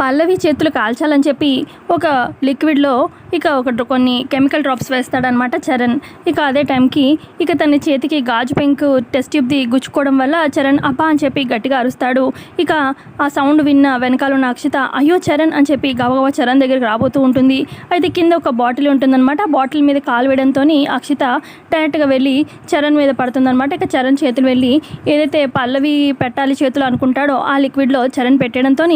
పల్లవి చేతులు కాల్చాలని చెప్పి ఒక లిక్విడ్లో ఇక ఒక కొన్ని కెమికల్ డ్రాప్స్ వేస్తాడనమాట చరణ్. ఇక అదే టైంకి ఇక తన చేతికి గాజు పెంకు టెస్ట్ ట్యూబ్ది గుచ్చుకోవడం వల్ల చరణ్ అపా అని చెప్పి గట్టిగా అరుస్తాడు. ఇక ఆ సౌండ్ విన్న వెనకాల ఉన్న అక్షిత అయ్యో చరణ్ అని చెప్పి గబగబా చరణ్ దగ్గరికి రాబోతూ ఉంటుంది. అయితే కింద ఒక బాటిల్ ఉంటుందన్నమాట. ఆ బాటిల్ మీద కాలు వేయడంతో అక్షిత డైరెక్ట్గా వెళ్ళి చరణ్ మీద పడుతుందన్నమాట. ఇక చరణ్ చేతులు వెళ్ళి ఏదైతే పల్లవి పెట్టాలి చేతులు అనుకుంటాడో ఆ లిక్విడ్లో చరణ్ పెట్టడంతో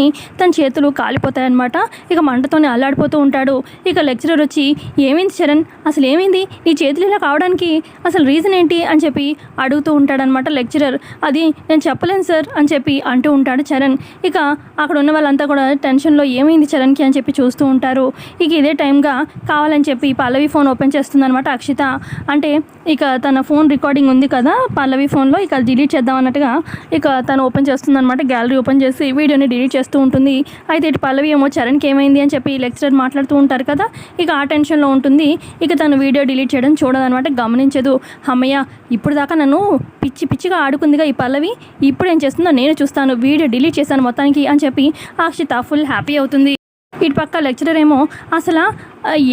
తన చేతులు కాలిపోతాయన్నమాట. ఇక మంటతోనే అల్లాడిపోతూ ఉంటాడు. ఇక లెక్చరర్ వచ్చి ఏమైంది చరణ్? అసలు ఏమైంది? నీ చేతులు ఇలా కావడానికి అసలు రీజన్ ఏంటి? అని చెప్పి అడుగుతూ ఉంటాడనమాట లెక్చరర్. అది నేను చెప్పలేను సార్ అని చెప్పి అంటూ ఉంటాడు చరణ్. ఇక అక్కడ ఉన్న వాళ్ళంతా కూడా టెన్షన్లో ఏమైంది చరణ్కి? అని చెప్పి చూస్తూ ఉంటారు. ఇక ఇదే టైంగా కావాలని చెప్పి పల్లవి ఫోన్ ఓపెన్ చేస్తుందనమాట అక్షిత. అంటే ఇక తన ఫోన్ రికార్డింగ్ ఉంది కదా పల్లవి ఫోన్లో ఇక డిలీట్ చేద్దాం అన్నట్టుగా ఇక తను ఓపెన్ చేస్తుందనమాట గ్యాలరీ ఓపెన్ చేసి వీడియోని డిలీట్ చేస్తూ ఉంటుంది. అయితే ఇటు పల్లవి ఏమో చరణ్కి ఏమైంది అని చెప్పి లెక్చరర్ మాట్లాడుతూ ఉంటారు కదా ఇక ఆ టెన్షన్లో ఉంటుంది. ఇక తను వీడియో డిలీట్ చేయడం చూడదనమాట గమనించదు. అమ్మయ్య ఇప్పుడు దాకా నన్ను పిచ్చి పిచ్చిగా ఆడుకుందిగా ఈ పల్లవి ఇప్పుడు ఏం చేస్తుందో నేను చూస్తాను వీడియో డిలీట్ చేశాను మొత్తానికి అని చెప్పి అక్షిత ఫుల్ హ్యాపీ అవుతుంది. ఇటు పక్క లెక్చరర్ ఏమో అసలు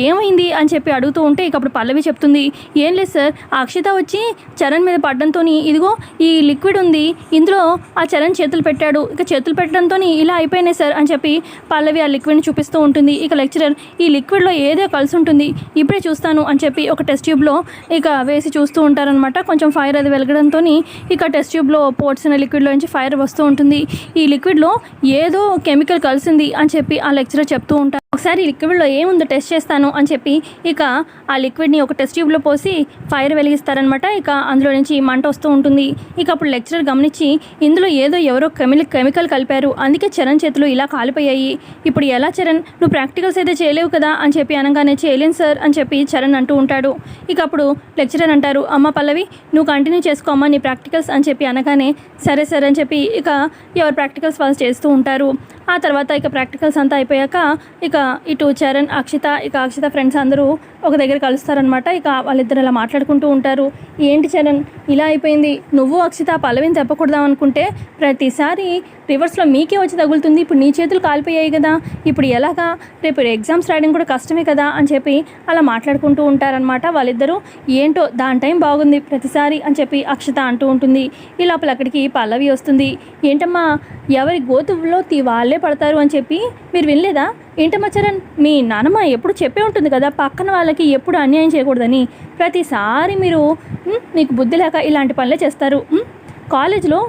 ఏమైంది? అని చెప్పి అడుగుతూ ఉంటే ఇక అప్పుడు పల్లవి చెప్తుంది ఏం లేదు సార్ ఆ అక్షిత వచ్చి చరణ్ మీద పడ్డంతో ఇదిగో ఈ లిక్విడ్ ఉంది ఇందులో ఆ చరణ్ చేతులు పెట్టాడు ఇక చేతులు పెట్టడంతో ఇలా అయిపోయినాయి సార్ అని చెప్పి పల్లవి ఆ లిక్విడ్ని చూపిస్తూ ఉంటుంది. ఇక లెక్చరర్ ఈ లిక్విడ్లో ఏదో కలిసి ఉంటుంది ఇప్పుడే చూస్తాను అని చెప్పి ఒక టెస్ట్ ట్యూబ్లో ఇక వేసి చూస్తూ ఉంటారనమాట కొంచెం ఫైర్ అది వెలగడంతో ఇక టెస్ట్ ట్యూబ్లో పోడ్చిన లిక్విడ్లో నుంచి ఫైర్ వస్తూ ఉంటుంది. ఈ లిక్విడ్లో ఏదో కెమికల్ కలిసింది అని చెప్పి ఆ లెక్చరర్ చెప్తూ ఉంటారు. ఒకసారి లిక్విడ్లో ఏముందో టెస్ట్ చేస్తాను అని చెప్పి ఇక ఆ లిక్విడ్ని ఒక టెస్ట్ ట్యూబ్లో పోసి ఫైర్ వెలిగిస్తారనమాట ఇక అందులో నుంచి మంట వస్తూ ఉంటుంది. ఇక అప్పుడు లెక్చరర్ గమనించి ఇందులో ఏదో ఎవరో కెమిల్ కెమికల్ కలిపారు. అందుకే చరణ్ చేతులు ఇలా కాలిపోయాయి. ఇప్పుడు ఎలా చరణ్? నువ్వు ప్రాక్టికల్స్ అయితే చేయలేవు కదా అని చెప్పి అనగానే చేయలేను సార్ అని చెప్పి చరణ్ అంటూ ఉంటాడు. ఇక అప్పుడు లెక్చరర్ అంటారు అమ్మ పల్లవి నువ్వు కంటిన్యూ చేసుకోమ్మా నీ ప్రాక్టికల్స్ అని చెప్పి అనగానే సరే సరే అని చెప్పి ఇక ఎవరు ప్రాక్టికల్స్ వాళ్ళు చేస్తూ ఉంటారు. ఆ తర్వాత ఇక ప్రాక్టికల్స్ అంతా అయిపోయాక ఇక ఇటు చరణ్ అక్షిత ఇక అక్షిత ఫ్రెండ్స్ అందరూ ఒక దగ్గర కలుస్తారనమాట ఇక వాళ్ళిద్దరు అలా మాట్లాడుకుంటూ ఉంటారు. ఏంటి చరణ్ ఇలా అయిపోయింది. నువ్వు అక్షిత పల్లవిని చెప్పకూడదాం అనుకుంటే ప్రతిసారి రివర్స్లో మీకే వచ్చి తగులుతుంది. ఇప్పుడు నీ చేతులు కాలిపోయాయి కదా. ఇప్పుడు ఎలాగా? రేపు ఎగ్జామ్స్ రాయడం కూడా కష్టమే కదా అని చెప్పి అలా మాట్లాడుకుంటూ ఉంటారనమాట వాళ్ళిద్దరూ. ఏంటో దాని టైం బాగుంది ప్రతిసారి అని చెప్పి అక్షత అంటూ ఉంటుంది. ఈ లోపల అక్కడికి పల్లవి వస్తుంది. ఏంటమ్మా ఎవరి గోతుల్లో తీ వాళ్ళే పడతారు అని చెప్పి మీరు వినలేదా? ఏంటమ్మా చరణ్ మీ నాన్నమ్మ ఎప్పుడు చెప్పే ఉంటుంది కదా పక్కన వాళ్ళకి ఎప్పుడు అన్యాయం చేయకూడదని. ప్రతిసారి మీరు మీకు బుద్ధి లేక ఇలాంటి పనులే చేస్తారు. కాలేజీలో కాలేజ్లో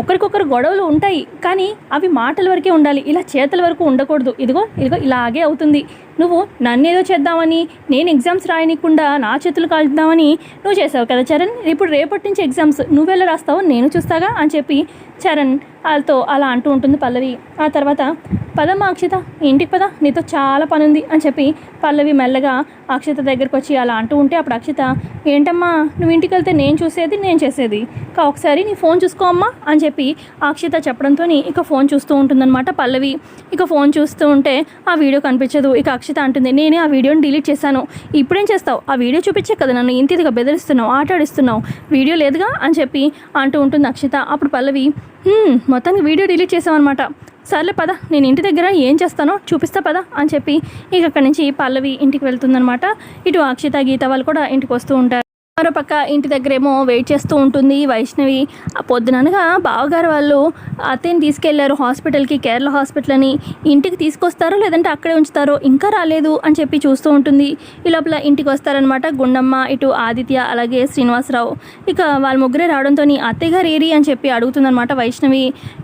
ఒకరికొకరు గొడవలు ఉంటాయి కానీ అవి మాటల వరకే ఉండాలి. ఇలా చేతల వరకు ఉండకూడదు. ఇదిగో ఇదిగో ఇలాగే అవుతుంది. నువ్వు నన్ను ఏదో చేద్దామని నేను ఎగ్జామ్స్ రాయనీయకుండా నా చేతులు కాల్చుదామని నువ్వు చేసావు కదా చరణ్? ఇప్పుడు రేపటి నుంచి ఎగ్జామ్స్ నువ్వెలా రాస్తావు నేను చూస్తాగా అని చెప్పి చరణ్ వాళ్ళతో అలా అంటూ ఉంటుంది పల్లవి. ఆ తర్వాత పదమ్మా అక్షిత ఇంటికి పద నీతో చాలా పని ఉంది అని చెప్పి పల్లవి మెల్లగా అక్షిత దగ్గరకు వచ్చి అలా అంటూ ఉంటే అప్పుడు అక్షిత ఏంటమ్మా నువ్వు ఇంటికి వెళ్తే నేను చూసేది నేను చేసేది? ఇక ఒకసారి నీ ఫోన్ చూసుకో అమ్మా అని చెప్పి అక్షిత చెప్పడంతో ఇక ఫోన్ చూస్తూ ఉంటుందన్నమాట పల్లవి. ఇక ఫోన్ చూస్తూ ఉంటే ఆ వీడియో కనిపించదు. ఇక అక్షిత అంటుంది నేనే ఆ వీడియోని డిలీట్ చేశాను. ఇప్పుడేం చేస్తావు? ఆ వీడియో చూపించే కదా నన్ను ఇంటిదిగా బెదిరిస్తున్నావు ఆటాడిస్తున్నావు. వీడియో లేదుగా? అని చెప్పి అంటూ ఉంటుంది అక్షిత. అప్పుడు పల్లవి మొత్తానికి వీడియో డిలీట్ చేసామన్నమాట సర్లే పద నేను ఇంటి దగ్గర ఏం చేస్తానో చూపిస్తా పద అని చెప్పి ఇక అక్కడి నుంచి పల్లవి ఇంటికి వెళ్తుందనమాట ఇటు అక్షిత గీత వాళ్ళు కూడా ఇంటికి వస్తూ ఉంటారు. మరో పక్క ఇంటి దగ్గరేమో వెయిట్ చేస్తూ ఉంటుంది వైష్ణవి. ఆ పొద్దుననగా బావగారు వాళ్ళు అతని తీసుకెళ్ళారు హాస్పిటల్కి కేరళ హాస్పిటల్ అని ఇంటికి తీసుకొస్తారో లేదంటే అక్కడే ఉంచుతారో ఇంకా రాలేదు అని చెప్పి చూస్తూ ఉంటుంది. ఈ లోపల ఇంటికి వస్తారనమాట గుండమ్మ ఇటు ఆదిత్య అలాగే శ్రీనివాసరావు. ఇక వాళ్ళ ముగ్గురే రావడంతో అత్తయ్య గారు ఏరి అని చెప్పి అడుగుతుందనమాట వైష్ణవి.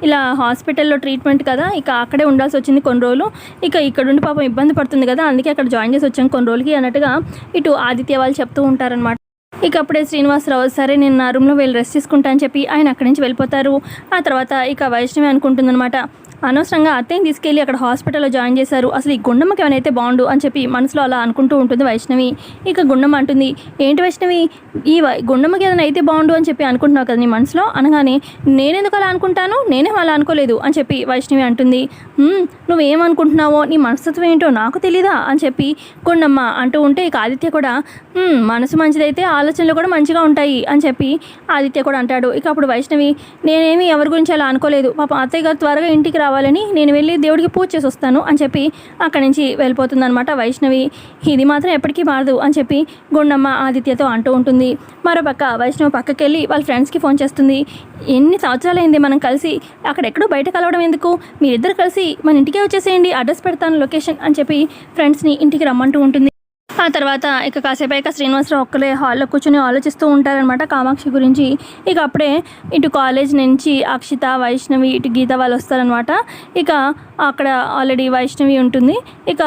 ఇలా హాస్పిటల్లో ట్రీట్మెంట్ కదా ఇక అక్కడే ఉండాల్సి వచ్చింది కొన్ని రోజులు. ఇక ఇక్కడుండి పాపం ఇబ్బంది పడుతుంది కదా అందుకే అక్కడ జాయిన్ చేసి వచ్చాం కొన్ని రోజులకి అన్నట్టుగా ఇటు ఆదిత్య వాళ్ళు చెప్తూ ఉంటారనమాట ఇక అప్పుడే శ్రీనివాసరావు సరే నేను నా రూమ్లో వెళ్ళి రెస్ట్ తీసుకుంటా అని చెప్పి ఆయన అక్కడి నుంచి వెళ్ళిపోతారు. ఆ తర్వాత ఇక వైష్ణవి అనుకుంటుందన్నమాట అనవసరంగా అత్తయ్యని తీసుకెళ్ళి అక్కడ హాస్పిటల్లో జాయిన్ చేశారు. అసలు ఈ గుండమ్మకి ఏమైనా అయితే బాగుండు అని చెప్పి మనసులో అలా అనుకుంటూ ఉంటుంది వైష్ణవి. ఇక గుండమ్మ అంటుంది ఏంటి వైష్ణవి? ఈ వై- గుండమ్మకి ఏదైనా అయితే బాగుండు అని చెప్పి అనుకుంటున్నావు కదా నీ మనసులో? అనగానే నేనెందుకు అలా అనుకుంటాను? నేనేం అలా అనుకోలేదు అని చెప్పి వైష్ణవి అంటుంది నువ్వేమనుకుంటున్నావో? నీ మనస్తత్వం ఏంటో నాకు తెలీదా? అని చెప్పి గుండమ్మ అంటూ ఉంటే ఇక ఆదిత్య కూడా మనసు మంచిదైతే ఆలోచనలు కూడా మంచిగా ఉంటాయి అని చెప్పి ఆదిత్య కూడా అంటాడు. ఇక అప్పుడు వైష్ణవి నేనేమి ఎవరి గురించి అలా అనుకోలేదు. పాప అత్తయ్య గారు త్వరగా ఇంటికి రావాలి. కావాలని నేను వెళ్ళి దేవుడికి పూజ చేసి వస్తాను అని చెప్పి అక్కడి నుంచి వెళ్ళిపోతుంది అనమాట వైష్ణవి. ఇది మాత్రం ఎప్పటికీ మారదు అని చెప్పి గుండమ్మ ఆదిత్యతో అంటూ ఉంటుంది. మరోపక్క వైష్ణవి పక్కకి వెళ్ళి వాళ్ళ ఫ్రెండ్స్కి ఫోన్ చేస్తుంది. ఎన్ని సంవత్సరాలైంది మనం కలిసి అక్కడెక్కడో బయట కలవడం ఎందుకు? మీరిద్దరు కలిసి మన ఇంటికే వచ్చేసేయండి అడ్రస్ పెడతాను లొకేషన్ అని చెప్పి ఫ్రెండ్స్ని ఇంటికి రమ్మంటూ ఉంటుంది. ఆ తర్వాత ఇక కాసేపు ఇక శ్రీనివాసరావు ఒక్కలే హాల్లో కూర్చొని ఆలోచిస్తూ ఉంటారనమాట కామాక్షి గురించి. ఇక అప్పుడే ఇటు కాలేజ్ నుంచి అక్షిత వైష్ణవి ఇటు గీత వాళ్ళు వస్తారనమాట ఇక అక్కడ ఆల్రెడీ వైష్ణవి ఉంటుంది. ఇక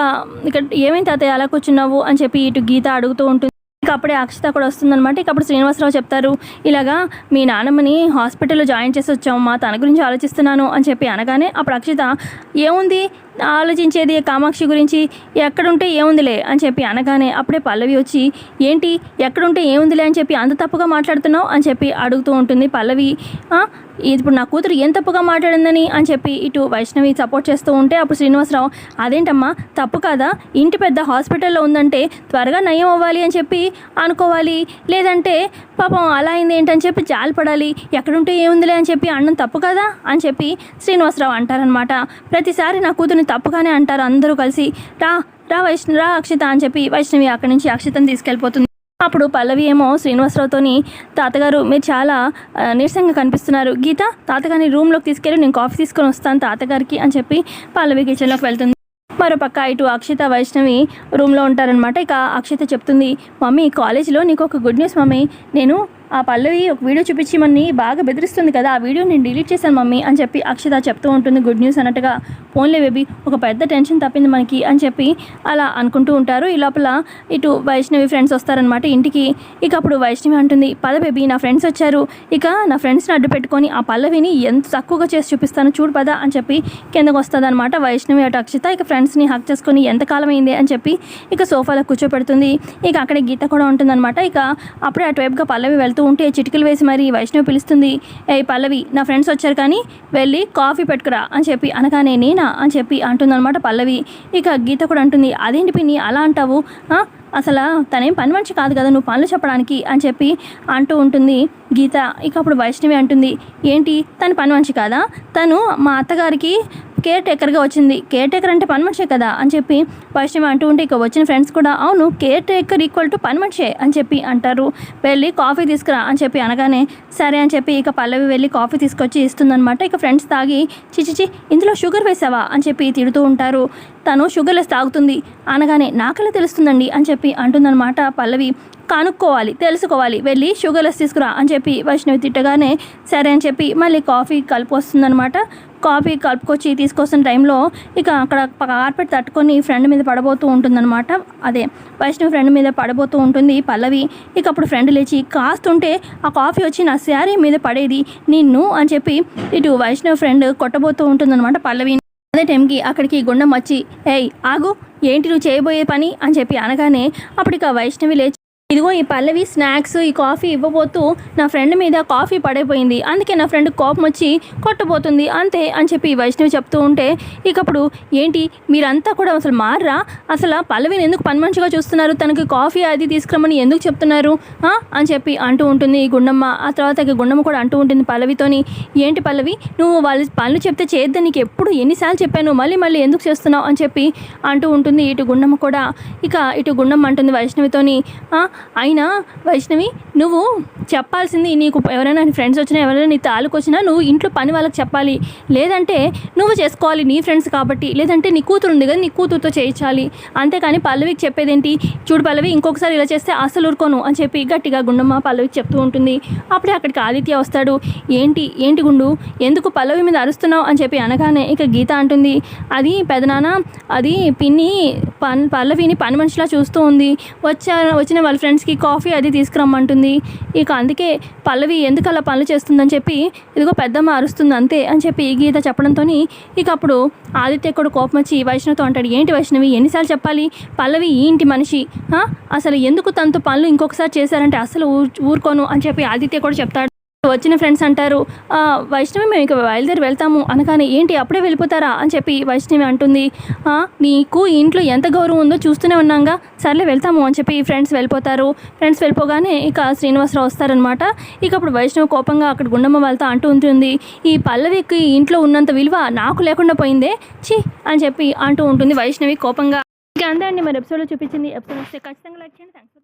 ఇక ఏమైంది తాతయ్య? అలా కూర్చున్నావు అని చెప్పి ఇటు గీత అడుగుతూ ఉంటుంది. ఇక అప్పుడే అక్షిత కూడా వస్తుందన్నమాట. ఇక అప్పుడు శ్రీనివాసరావు చెప్తారు ఇలాగా మీ నాన్నమ్మని హాస్పిటల్లో జాయిన్ చేసి వచ్చామమ్మా మా తన గురించి ఆలోచిస్తున్నాను అని చెప్పి అనగానే అప్పుడు అక్షిత ఏముంది? ఆలోచించేది కామాక్షి గురించి ఎక్కడుంటే ఏముందిలే అని చెప్పి అనగానే అప్పుడే పల్లవి వచ్చి ఏంటి ఎక్కడుంటే ఏముందిలే అని చెప్పి అంత తప్పుగా మాట్లాడుతున్నావు అని చెప్పి అడుగుతూ ఉంటుంది పల్లవి. ఇప్పుడు నా కూతురు ఏం తప్పుగా మాట్లాడిందని అని చెప్పి ఇటు వైష్ణవి సపోర్ట్ చేస్తూ ఉంటే అప్పుడు శ్రీనివాసరావు అదేంటమ్మా తప్పు కాదా? ఇంటి పెద్ద హాస్పిటల్లో ఉందంటే త్వరగా నయం అవ్వాలి అని చెప్పి అనుకోవాలి. లేదంటే పాపం అలా అయింది ఏంటని చెప్పి జాలిపడాలి. ఎక్కడుంటే ఏముందిలే అని చెప్పి అన్నం తప్పు కదా? అని చెప్పి శ్రీనివాసరావు అంటారనమాట ప్రతిసారి నా కూతుర్ని తప్పుగానే అంటారు అందరూ కలిసి. రా రా వైష్ణవి రా అక్షిత అని చెప్పి వైష్ణవి అక్కడి నుంచి అక్షితను తీసుకెళ్ళిపోతుంది. అప్పుడు పల్లవి ఏమో శ్రీనివాసరావుతోని తాతగారు మీరు చాలా నీరసంగా కనిపిస్తున్నారు. గీత తాతగారిని రూమ్లోకి తీసుకెళ్ళి నేను కాఫీ తీసుకొని వస్తాను తాతగారికి అని చెప్పి పల్లవి కిచెన్లోకి వెళ్తుంది. మరోపక్క ఇటు అక్షిత వైష్ణవి రూమ్లో ఉంటారనమాట ఇక అక్షిత చెప్తుంది మమ్మీ కాలేజీలో నీకు ఒక గుడ్ న్యూస్ మమ్మీ. నేను ఆ పల్లవి ఒక వీడియో చూపించి మన్ని బాగా బెదిరిస్తుంది కదా ఆ వీడియో నేను డిలీట్ చేశాను మమ్మీ అని చెప్పి అక్షిత చెప్తూ ఉంటుంది గుడ్ న్యూస్ అన్నట్టుగా. ఫోన్లే బేబీ ఒక పెద్ద టెన్షన్ తప్పింది మనకి అని చెప్పి అలా అనుకుంటూ ఉంటారు. ఈ లోపల ఇటు వైష్ణవి ఫ్రెండ్స్ వస్తారనమాట ఇంటికి. ఇక అప్పుడు వైష్ణవి అంటుంది పద బేబీ నా ఫ్రెండ్స్ వచ్చారు. ఇక నా ఫ్రెండ్స్ని అడ్డు పెట్టుకొని ఆ పల్లవిని ఎంత తక్కువగా చేసి చూపిస్తాను చూడు పద అని చెప్పి కిందకు వస్తుంది అనమాట వైష్ణవి అటు అక్షిత. ఇక ఫ్రెండ్స్ని హక్ చేసుకొని ఎంతకాలం అయింది అని చెప్పి ఇక సోఫాలో కూర్చోపెడుతుంది. ఇక అక్కడ గీత కూడా ఉంటుందన్నమాట. ఇక అప్పుడే అటువైపుగా పల్లవి వెళ్తూ ఉంటే చిటికలు వేసి మరి వైష్ణవి పిలుస్తుంది ఏ పల్లవి నా ఫ్రెండ్స్ వచ్చారు కానీ వెళ్ళి కాఫీ పెట్టుకురా అని చెప్పి అనగానే నేనా? అని చెప్పి అంటుందన్నమాట పల్లవి. ఇక గీత కూడా అంటుంది అదేంటి పిన్ని అలా అంటావు? అసలు తనేం పని మనిషి కాదు కదా నువ్వు పనులు చెప్పడానికి అని చెప్పి అంటూ ఉంటుంది గీత. ఇక అప్పుడు వైష్ణవి అంటుంది ఏంటి? తను పని మనిషి కాదా? తను మా అత్తగారికి కేర్ టేకర్గా వచ్చింది. కేర్ టేకర్ అంటే పని మనిషే కదా? అని చెప్పి వైష్ణవి అంటూ ఉంటే ఇక వచ్చిన ఫ్రెండ్స్ కూడా అవును కేర్ టేకర్ ఈక్వల్ టు పని మనిషే అని చెప్పి అంటారు. వెళ్ళి కాఫీ తీసుకురా అని చెప్పి అనగానే సరే అని చెప్పి ఇక పల్లవి వెళ్ళి కాఫీ తీసుకొచ్చి ఇస్తుందనమాట ఇక ఫ్రెండ్స్ తాగి చిచిచి ఇందులో షుగర్ వేసావా? అని చెప్పి తిడుతూ ఉంటారు. తను షుగర్లెస్ తాగుతుంది. అనగానే నాకలా తెలుస్తుందండి అని చెప్పి అంటుందన్నమాట పల్లవి. కనుక్కోవాలి తెలుసుకోవాలి. వెళ్ళి షుగర్లెస్ తీసుకురా అని చెప్పి వైష్ణవి తిట్టగానే సరే అని చెప్పి మళ్ళీ కాఫీ కలిపొస్తుందనమాట కాఫీ కలుపుకొచ్చి తీసుకొస్తున్న టైంలో ఇక అక్కడ కార్పెట్ తట్టుకొని ఫ్రెండ్ మీద పడబోతూ ఉంటుందన్నమాట. అదే వైష్ణవి ఫ్రెండ్ మీద పడబోతూ ఉంటుంది పల్లవి. ఇక అప్పుడు ఫ్రెండ్ లేచి కాస్తుంటే ఆ కాఫీ వచ్చి నా శారీ మీద పడేది నిన్ను అని చెప్పి ఇటు వైష్ణవి ఫ్రెండ్ కొట్టబోతూ ఉంటుందన్నమాట పల్లవి. అదే టైంకి అక్కడికి గుండం వచ్చి ఏయ్ ఆగు ఏంటి నువ్వు చేయబోయే పని? అని చెప్పి అనగానే అప్పుడు ఇక వైష్ణవి లేచి ఇదిగో ఈ పల్లవి స్నాక్స్ ఈ కాఫీ ఇవ్వబోతూ నా ఫ్రెండ్ మీద కాఫీ పడైపోయింది. అందుకే నా ఫ్రెండ్ కోపం వచ్చి కొట్టబోతుంది. అంతే అని చెప్పి వైష్ణవి చెప్తూ ఉంటే ఇక అప్పుడు ఏంటి మీరంతా కూడా అసలు మార్రా? అసలు పల్లవిని ఎందుకు పనిమనిషిగా చూస్తున్నారు? తనకి కాఫీ అది తీసుకురమ్మని ఎందుకు చెప్తున్నారు? అని చెప్పి అంటూ ఉంటుంది ఈ గుండమ్మ. ఆ తర్వాత గుండమ్మ కూడా అంటూ ఉంటుంది పల్లవితోని ఏంటి పల్లవి? నువ్వు వాళ్ళ పనులు చెప్తే చేద్దని నీకు ఎప్పుడు ఎన్నిసార్లు చెప్పాను? మళ్ళీ మళ్ళీ ఎందుకు చేస్తున్నావు? అని చెప్పి అంటూ ఉంటుంది ఇటు గుండమ్మ కూడా. ఇక ఇటు గుండమ్మ అంటుంది వైష్ణవితోని అయినా వైష్ణవి నువ్వు చెప్పాల్సింది నీకు ఎవరైనా నీ ఫ్రెండ్స్ వచ్చినా ఎవరైనా నీ తాలూకు వచ్చినా నువ్వు ఇంట్లో పని వాళ్ళకి చెప్పాలి. లేదంటే నువ్వు చేసుకోవాలి నీ ఫ్రెండ్స్ కాబట్టి లేదంటే నీ కూతురు ఉంది కదా నీ కూతురుతో చేయించాలి. అంతేకాని పల్లవికి చెప్పేదేంటి? చూడు పల్లవి ఇంకొకసారి ఇలా చేస్తే అసలు ఊరుకోను అని చెప్పి గట్టిగా గుండమ్మ పల్లవికి చెప్తూ ఉంటుంది. అప్పుడే అక్కడికి ఆదిత్య వస్తాడు. ఏంటి ఏంటి గుండు? ఎందుకు పల్లవి మీద అరుస్తున్నావు అని చెప్పి అనగానే ఇక గీత అంటుంది. అది పెదనాన్న అది పిన్ని పన్ పల్లవిని పని మనిషిలా చూస్తూ ఉంది. వచ్చా వచ్చిన వాళ్ళ ఫ్రెండ్స్కి కాఫీ అది తీసుకురమ్మంటుంది. ఇక అందుకే పల్లవి ఎందుకు అలా పనులు చేస్తుందని చెప్పి ఇదిగో పెద్దమ్మ అరుస్తుంది అంతే అని చెప్పి ఈ గీత చెప్పడంతో ఇక అప్పుడు ఆదిత్య కూడా కోపం వచ్చి వైష్ణవితో అంటాడు ఏంటి వైష్ణవి ఎన్నిసార్లు చెప్పాలి? పల్లవి ఈ ఇంటి మనిషి. అసలు ఎందుకు తనతో పనులు ఇంకొకసారి చేశారంటే అసలు ఊరుకోను అని చెప్పి ఆదిత్య కూడా చెప్తాడు. వచ్చిన ఫ్రెండ్స్ అంటారు వైష్ణవి మేము ఇక బయలుదేరి వెళ్తాము అనగానే ఏంటి అప్పుడే వెళ్ళిపోతారా? అని చెప్పి వైష్ణవి అంటుంది నీకు ఇంట్లో ఎంత గౌరవం ఉందో చూస్తూనే ఉన్నాగా. సర్లే వెళ్తాము అని చెప్పి ఫ్రెండ్స్ వెళ్ళిపోతారు. ఫ్రెండ్స్ వెళ్ళిపోగానే ఇక శ్రీనివాసరావు వస్తారనమాట ఇక అప్పుడు వైష్ణవి కోపంగా అక్కడ గుండమ్మ వాళ్ళతో అంటూ ఉంటుంది ఈ పల్లవికి ఇంట్లో ఉన్నంత విలువ నాకు లేకుండా పోయిందే? ఛీ! అని చెప్పి అంటూ ఉంటుంది వైష్ణవి కోపంగా. ఇక అంతే అండి మరి ఎపిసోడ్లో చూపించింది ఎపిసోడ్ వస్తే ఖచ్చితంగా లైక్ చేయండి. థ్యాంక్స్